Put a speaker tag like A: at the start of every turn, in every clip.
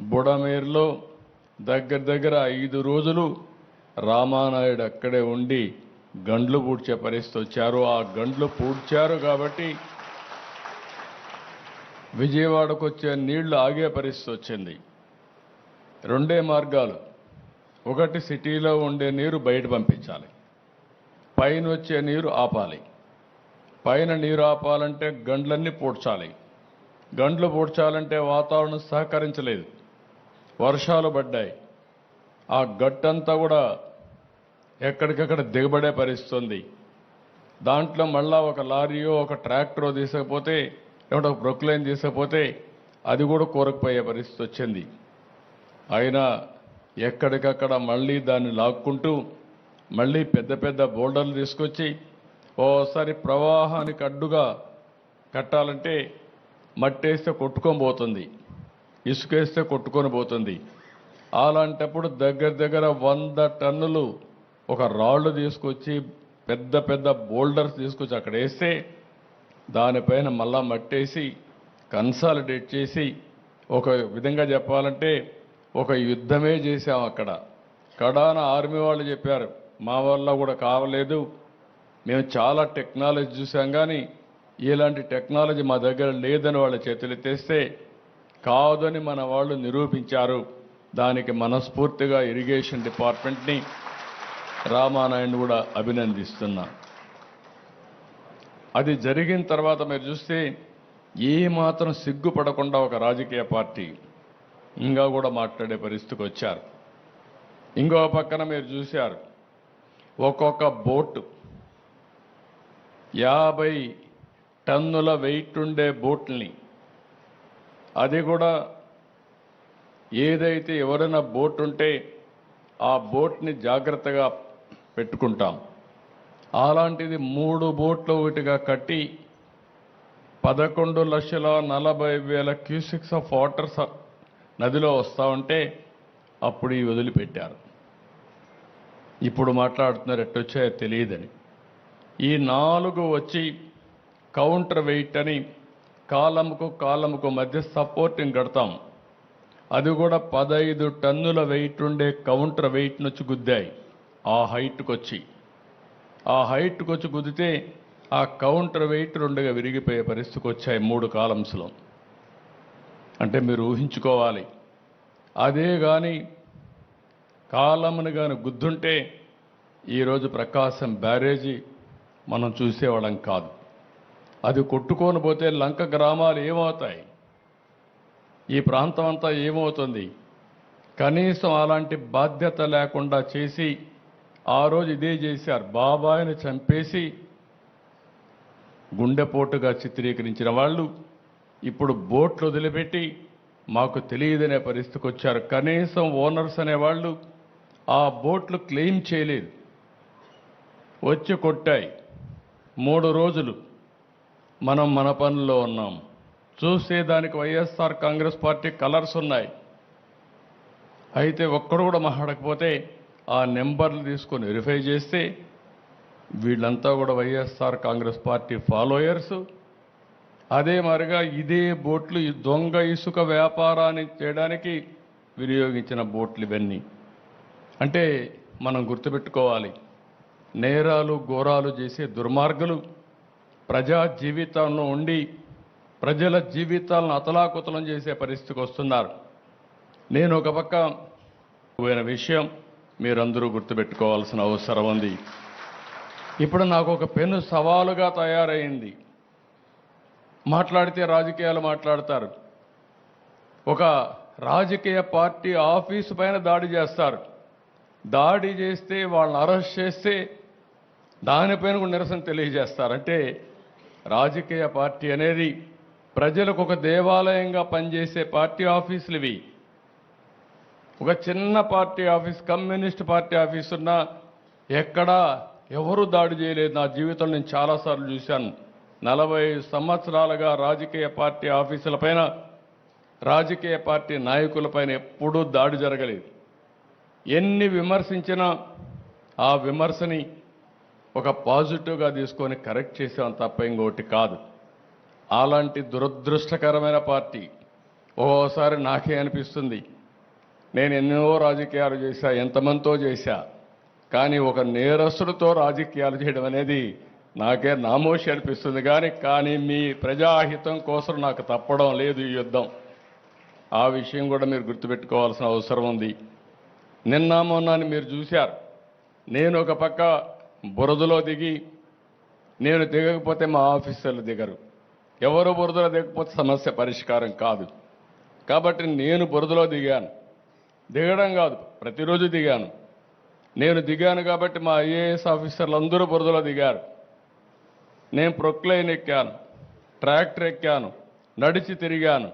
A: బుడమేర్లో దగ్గర దగ్గర ఐదు రోజులు రామానాయుడు అక్కడే ఉండి గండ్లు పూడ్చే పరిస్థితి వచ్చారు. ఆ గండ్లు పూడ్చారు కాబట్టి విజయవాడకు వచ్చే నీళ్ళు ఆగే పరిస్థితి వచ్చింది. రెండే మార్గాలు. ఒకటి సిటీలో ఉండే నీరు బయట పంపించాలి. పైన వచ్చే నీరు ఆపాలి. పైన నీరు ఆపాలంటే గండ్లన్నీ పూడ్చాలి. గండ్లు పూడ్చాలంటే వాతావరణం సహకరించలేదు. వర్షాలు పడ్డాయి. ఆ గట్టంతా కూడా ఎక్కడికక్కడ దిగబడే పరిస్థితుంది దాంట్లో మళ్ళా ఒక లారీయో ఒక ట్రాక్టరో తీసుకపోతే లేకుంటే ఒక బ్రొక్లైన్ తీసుకపోతే అది కూడా కూరకుపోయే పరిస్థితి వచ్చింది. అయినా ఎక్కడికక్కడ మళ్ళీ దాన్ని లాక్కుంటూ మళ్ళీ పెద్ద పెద్ద బోల్డర్లు తీసుకొచ్చి ఓసారి ప్రవాహానికి అడ్డుగా కట్టాలంటే మట్టేస్తే కొట్టుకొని పోతుంది. ఇసుకేస్తే కొట్టుకొని పోతుంది. అలాంటప్పుడు దగ్గర దగ్గర వంద టన్నులు ఒక రాళ్ళు తీసుకొచ్చి పెద్ద పెద్ద బోల్డర్స్ తీసుకొచ్చి అక్కడ వేస్తే దానిపైన మళ్ళా మట్టేసి కన్సాలిడేట్ చేసి ఒక విధంగా చెప్పాలంటే ఒక యుద్ధమే చేసాం అక్కడ. కడాన ఆర్మీ వాళ్ళు చెప్పారు మా వల్ల కూడా కావలేదు. మేము చాలా టెక్నాలజీ చూసాం కానీ ఇలాంటి టెక్నాలజీ మా దగ్గర లేదని వాళ్ళ చేతులు ఎత్తేస్తే కాదని మన వాళ్ళు నిరూపించారు. దానికి మనస్ఫూర్తిగా ఇరిగేషన్ డిపార్ట్మెంట్ని రామానాయుడు కూడా అభినందిస్తున్నా. అది జరిగిన తర్వాత మీరు చూస్తే ఏ మాత్రం సిగ్గుపడకుండా ఒక రాజకీయ పార్టీ ఇంకా కూడా మాట్లాడే పరిస్థితికి వచ్చారు. ఇంకో పక్కన మీరు చూశారు. ఒక్కొక్క బోటు యాభై టన్నుల వెయిట్ ఉండే బోట్ని అది కూడా ఏదైతే ఎవరైనా బోట్ ఉంటే ఆ బోట్ని జాగ్రత్తగా పెట్టుకుంటాం. అలాంటిది మూడు బోట్లు ఒకటిగా కట్టి పదకొండు లక్షల నలభై వేల క్యూసిక్స్ ఆఫ్ వాటర్ నదిలో వస్తూ ఉంటే అప్పుడు ఈ వదిలిపెట్టారు. ఇప్పుడు మాట్లాడుతున్నారు ఎట్టొచ్చాయో తెలియదని. ఈ నాలుగు వచ్చి కౌంటర్ వెయిట్ అని కాలంకు కాలంకు మధ్య సపోర్టింగ్ కడతాం. అది కూడా పదహైదు టన్నుల వెయిట్ ఉండే కౌంటర్ వెయిట్ నుంచి గుద్దాయి. ఆ హైట్కి వచ్చి ఆ హైట్కి వచ్చి గుద్దితే ఆ కౌంటర్ వెయిట్ రెండుగా విరిగిపోయే పరిస్థితికి వచ్చాయి మూడు కాలమ్స్లో. అంటే మీరు ఊహించుకోవాలి. అదే కానీ కాలమును కానీ గుద్దుంటే ఈరోజు ప్రకాశం బ్యారేజీ మనం చూసేవాళ్ళం కాదు. అది కొట్టుకొని పోతే లంక గ్రామాలు ఏమవుతాయి? ఈ ప్రాంతం అంతా ఏమవుతుంది? కనీసం అలాంటి బాధ్యత లేకుండా చేసి ఆ రోజు ఇదే చేశారు. బాబాయిని చంపేసి గుండెపోటుగా చిత్రీకరించిన వాళ్ళు ఇప్పుడు బోట్లు వదిలిపెట్టి మాకు తెలియదనే పరిస్థితికి వచ్చారు. కనీసం ఓనర్స్ అనేవాళ్ళు ఆ బోట్లు క్లెయిమ్ చేయలేదు. వచ్చి కొట్టాయి. మూడు రోజులు మనం మన పనుల్లో ఉన్నాం. చూస్తే దానికి వైఎస్ఆర్ కాంగ్రెస్ పార్టీ కలర్స్ ఉన్నాయి. అయితే ఒక్కడు కూడా మాట్లాడకపోతే ఆ నెంబర్లు తీసుకొని వెరిఫై చేస్తే వీళ్ళంతా కూడా వైఎస్ఆర్ కాంగ్రెస్ పార్టీ ఫాలోయర్స్. అదే మరిగా ఇదే బోట్లు దొంగ ఇసుక వ్యాపారాన్ని చేయడానికి వినియోగించిన బోట్లు ఇవన్నీ. అంటే మనం గుర్తుపెట్టుకోవాలి. నేరాలు ఘోరాలు చేసే దుర్మార్గులు ప్రజా జీవితంలో ఉండి ప్రజల జీవితాలను అతలాకుతలం చేసే పరిస్థితికి వస్తున్నారు. నేను ఒక పక్క పోయిన విషయం మీరందరూ గుర్తుపెట్టుకోవాల్సిన అవసరం ఉంది. ఇప్పుడు నాకు ఒక పెను సవాలుగా తయారైంది. మాట్లాడితే రాజకీయాలు మాట్లాడతారు. ఒక రాజకీయ పార్టీ ఆఫీసు పైన దాడి చేస్తారు. దాడి చేస్తే వాళ్ళని అరెస్ట్ చేస్తే దానిపైన కూడా నిరసన తెలియజేస్తారు. అంటే రాజకీయ పార్టీ అనేది ప్రజలకు ఒక దేవాలయంగా పనిచేసే పార్టీ ఆఫీసులు ఇవి. ఒక చిన్న party office communist party office ఉన్నా ఎక్కడా ఎవరు దాడి చేయలేదు. నా జీవితంలో నేను చాలాసార్లు చూశాను. నలభై సంవత్సరాలుగా రాజకీయ పార్టీ ఆఫీసులపైన రాజకీయ పార్టీ నాయకులపైన ఎప్పుడూ దాడి జరగలేదు. ఎన్ని విమర్శించినా ఆ విమర్శని ఒక పాజిటివ్గా తీసుకొని కరెక్ట్ చేసాం తప్ప ఇంకోటి కాదు. అలాంటి దురదృష్టకరమైన పార్టీ ఓసారి నాకే అనిపిస్తుంది. నేను ఎన్నో రాజకీయాలు చేశా ఎంతమందితో చేశా కానీ ఒక నేరస్తుడితో రాజకీయాలు చేయడం అనేది నాకే నామోషి అనిపిస్తుంది. కానీ కానీ మీ ప్రజాహితం కోసం నాకు తప్పడం లేదు ఈ యుద్ధం. ఆ విషయం కూడా మీరు గుర్తుపెట్టుకోవాల్సిన అవసరం ఉంది. నిన్న మొన్న మీరు చూశారు. నేను ఒక పక్క బురదలో దిగి నేను దిగకపోతే మా ఆఫీసర్లు దిగరు. ఎవరు బురదలో దిగకపోతే సమస్య పరిష్కారం కాదు. కాబట్టి నేను బురదలో దిగాను. దిగడం కాదు ప్రతిరోజు దిగాను. నేను దిగాను కాబట్టి మా ఐఏఎస్ ఆఫీసర్లు అందరూ బురదలో దిగారు. నేను ప్రొక్లైన్ ఎక్కాను ట్రాక్టర్ ఎక్కాను నడిచి తిరిగాను.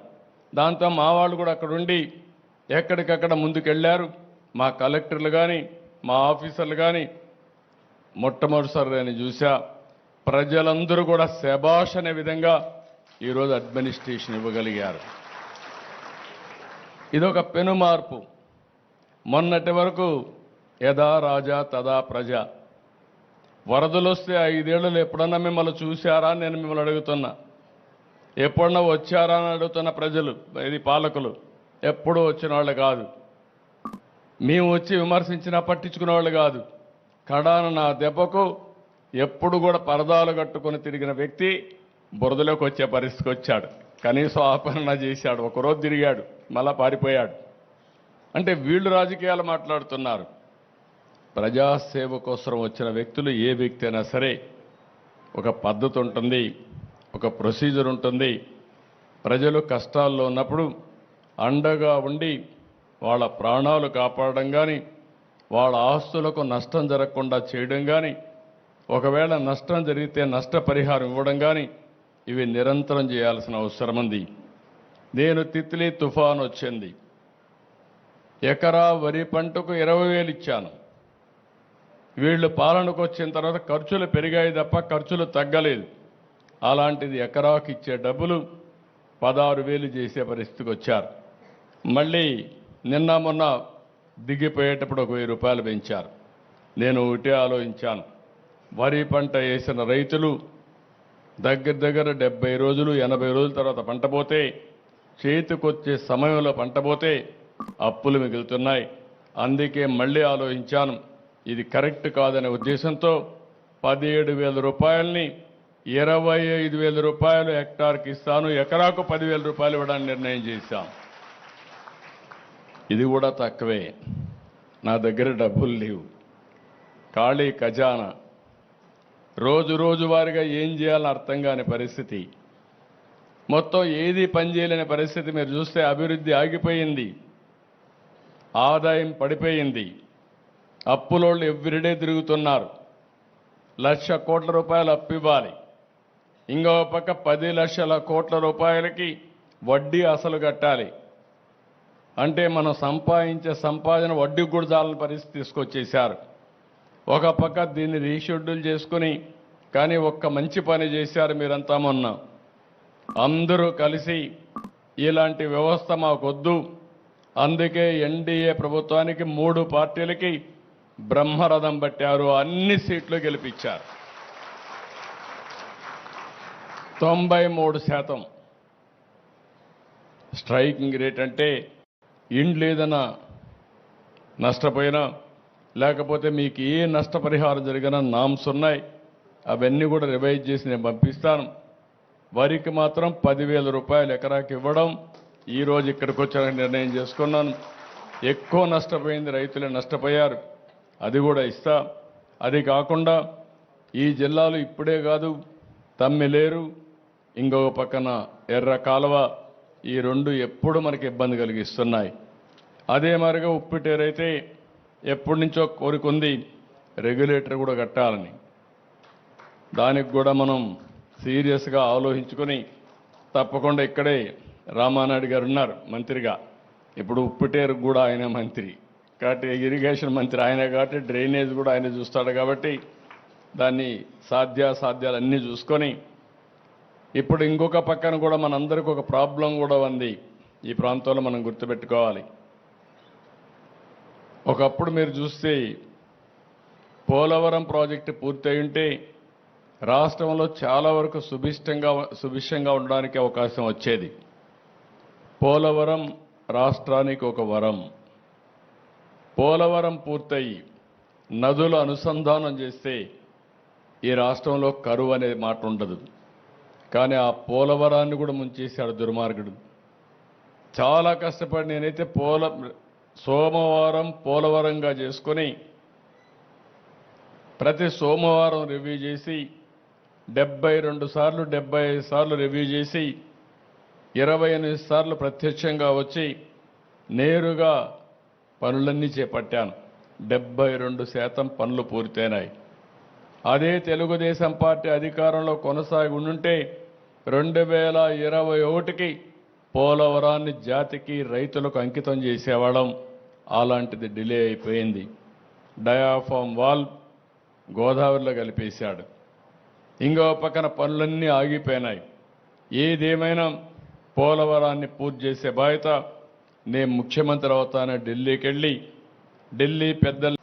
A: దాంతో మా వాళ్ళు కూడా అక్కడ ఉండి ఎక్కడికక్కడ ముందుకెళ్ళారు మా కలెక్టర్లు కానీ మా ఆఫీసర్లు కానీ మొట్టమొదటిసారి నేను చూసా ప్రజలందరూ కూడా శబాష్ అనే విధంగా ఈరోజు అడ్మినిస్ట్రేషన్ ఇవ్వగలిగారు. ఇదొక పెను మార్పు మొన్నటి వరకు యథా రాజా తదా ప్రజ. వరదలు వస్తే ఐదేళ్ళలో ఎప్పుడన్నా మిమ్మల్ని చూశారా అని నేను మిమ్మల్ని అడుగుతున్నా. ఎప్పుడన్నా వచ్చారా అని అడుగుతున్న ప్రజలు ఇది పాలకులు ఎప్పుడు వచ్చిన వాళ్ళు కాదు. మేము వచ్చి విమర్శించినా పట్టించుకునే వాళ్ళు కాదు. కడాన నా దెబ్బకు ఎప్పుడు కూడా పరదాలు కట్టుకొని తిరిగిన వ్యక్తి బురదలోకి వచ్చే పరిస్థితికి వచ్చాడు. కనీసం ఆపరణ చేశాడు. ఒకరోజు తిరిగాడు. మళ్ళా పారిపోయాడు. అంటే వీళ్ళు రాజకీయాలు మాట్లాడుతున్నారు. ప్రజాసేవ కోసం వచ్చిన వ్యక్తులు ఏ వ్యక్తి అయినా సరే ఒక పద్ధతి ఉంటుంది ఒక ప్రొసీజర్ ఉంటుంది. ప్రజలు కష్టాల్లో ఉన్నప్పుడు అండగా ఉండి వాళ్ళ ప్రాణాలు కాపాడడం కానీ వాళ్ళ ఆస్తులకు నష్టం జరగకుండా చేయడం కానీ ఒకవేళ నష్టం జరిగితే నష్టపరిహారం ఇవ్వడం కానీ ఇవి నిరంతరం చేయాల్సిన అవసరం ఉంది. నేను తిత్లీ తుఫాన్ వచ్చింది. ఎకరా వరి పంటకు ఇరవై వేలు ఇచ్చాను. వీళ్ళు పాలనకు వచ్చిన తర్వాత ఖర్చులు పెరిగాయి తప్ప ఖర్చులు తగ్గలేదు. అలాంటిది ఎకరాకు ఇచ్చే డబ్బులు పదహారు వేలు చేసే పరిస్థితికి వచ్చారు. మళ్ళీ నిన్న మొన్న దిగిపోయేటప్పుడు ఒక వెయ్యి రూపాయలు పెంచారు. నేను ఒకటే ఆలోచించాను. వరి పంట వేసిన రైతులు దగ్గర దగ్గర డెబ్బై రోజులు ఎనభై రోజుల తర్వాత పంట పోతే చేతికొచ్చే సమయంలో పంట పోతే అప్పులు మిగులుతున్నాయి. అందుకే మళ్ళీ ఆలోచించాను. ఇది కరెక్ట్ కాదనే ఉద్దేశంతో పదిహేడు వేల రూపాయలని ఇరవై ఐదు వేల రూపాయలు హెక్టార్కి ఇస్తాను. ఎకరాకు పదివేల రూపాయలు ఇవ్వడానికి నిర్ణయం చేశాం. ఇది కూడా తక్కువే. నా దగ్గర డబ్బులు లేవు. ఖాళీ ఖజానా. రోజు రోజువారీగా ఏం చేయాలని అర్థం కాని పరిస్థితి. మొత్తం ఏది పనిచేయలేని పరిస్థితి మీరు చూస్తే అభివృద్ధి ఆగిపోయింది. ఆదాయం పడిపోయింది. అప్పులోళ్ళు ఎవ్రీడే తిరుగుతున్నారు. లక్ష కోట్ల రూపాయలు అప్పు ఇవ్వాలి. ఇంకో పక్క పది లక్షల కోట్ల రూపాయలకి వడ్డీ అసలు కట్టాలి. అంటే మనం సంపాదించే సంపాదన వడ్డీ కూడా చాలని పరిస్థితి తీసుకొచ్చేశారు. ఒక పక్క దీన్ని రీషెడ్యూల్ చేసుకుని కానీ ఒక్క మంచి పని చేశారు మీరంతా మొన్న. అందరూ కలిసి ఇలాంటి వ్యవస్థ మాకొద్దు. అందుకే ఎన్డీఏ ప్రభుత్వానికి మూడు పార్టీలకి బ్రహ్మరథం పట్టారు. అన్ని సీట్లు గెలిపించారు. తొంభై మూడు శాతం. స్ట్రైకింగ్ రేట్ అంటే ఇండ్ ఏదైనా నష్టపోయినా లేకపోతే మీకు ఏ నష్టపరిహారం జరిగినా నామ్స్ ఉన్నాయి అవన్నీ కూడా రివైజ్ చేసి నేను పంపిస్తాను. వరికి మాత్రం పదివేల రూపాయలు ఎకరాకి ఇవ్వడం ఈరోజు ఇక్కడికి వచ్చాక నిర్ణయం చేసుకున్నాను. ఎక్కువ నష్టపోయింది రైతులే నష్టపోయారు. అది కూడా ఇస్తా. అది కాకుండా ఈ జిల్లాలో ఇప్పుడే కాదు తమ్మిలేరు ఇంకొక పక్కన ఎర్ర కాలువ ఈ రెండు ఎప్పుడు మనకి ఇబ్బంది కలిగిస్తున్నాయి. అదే మరిగా ఉప్పిటేరైతే ఎప్పటి నుంచో కోరికుంది రెగ్యులేటర్ కూడా కట్టాలని. దానికి కూడా మనం సీరియస్గా ఆలోచించుకొని తప్పకుండా ఇక్కడే రామానాయుడు గారు ఉన్నారు మంత్రిగా. ఇప్పుడు ఉప్పిటేరు కూడా ఆయన మంత్రి. కాబట్టి ఇరిగేషన్ మంత్రి ఆయన కాబట్టి డ్రైనేజ్ కూడా ఆయన చూస్తాడు కాబట్టి దాన్ని సాధ్యాసాధ్యాలు అన్నీ చూసుకొని ఇప్పుడు ఇంకొక పక్కన కూడా మనందరికీ ఒక ప్రాబ్లం కూడా ఉంది. ఈ ప్రాంతంలో మనం గుర్తుపెట్టుకోవాలి. ఒకప్పుడు మీరు చూస్తే పోలవరం ప్రాజెక్టు పూర్తయి ఉంటే రాష్ట్రంలో చాలా వరకు సుభిష్టంగా సుభిష్టంగా ఉండడానికి అవకాశం వచ్చేది. పోలవరం రాష్ట్రానికి ఒక వరం. పోలవరం పూర్తయి నదులు అనుసంధానం చేస్తే ఈ రాష్ట్రంలో కరువు అనే మాట ఉండదు. కానీ ఆ పోలవరాన్ని కూడా ముంచేశాడు దుర్మార్గుడు. చాలా కష్టపడి నేనైతే పోల సోమవారం పోలవరంగా చేసుకొని ప్రతి సోమవారం రివ్యూ చేసి డెబ్బై రెండు సార్లు డెబ్బై ఐదు సార్లు రివ్యూ చేసి ఇరవై ఎనిమిది సార్లు ప్రత్యక్షంగా వచ్చి నేరుగా పనులన్నీ చేపట్టాను. డెబ్బై రెండు శాతం పనులు పూర్తయినాయి. అదే తెలుగుదేశం పార్టీ అధికారంలో కొనసాగి ఉండుంటే రెండు వేల ఇరవై ఒకటికి పోలవరాన్ని జాతికి రైతులకు అంకితం చేసేవాళ్ళం. అలాంటిది డిలే అయిపోయింది. డయాఫామ్ వాల్ గోదావరిలో కలిపేశాడు. ఇంకో పక్కన పనులన్నీ ఆగిపోయినాయి. ఏదేమైనా పోలవరాన్ని పూర్తి చేసే బాధ్యత నేను ముఖ్యమంత్రి అవుతానని ఢిల్లీకి వెళ్ళి ఢిల్లీ పెద్దలు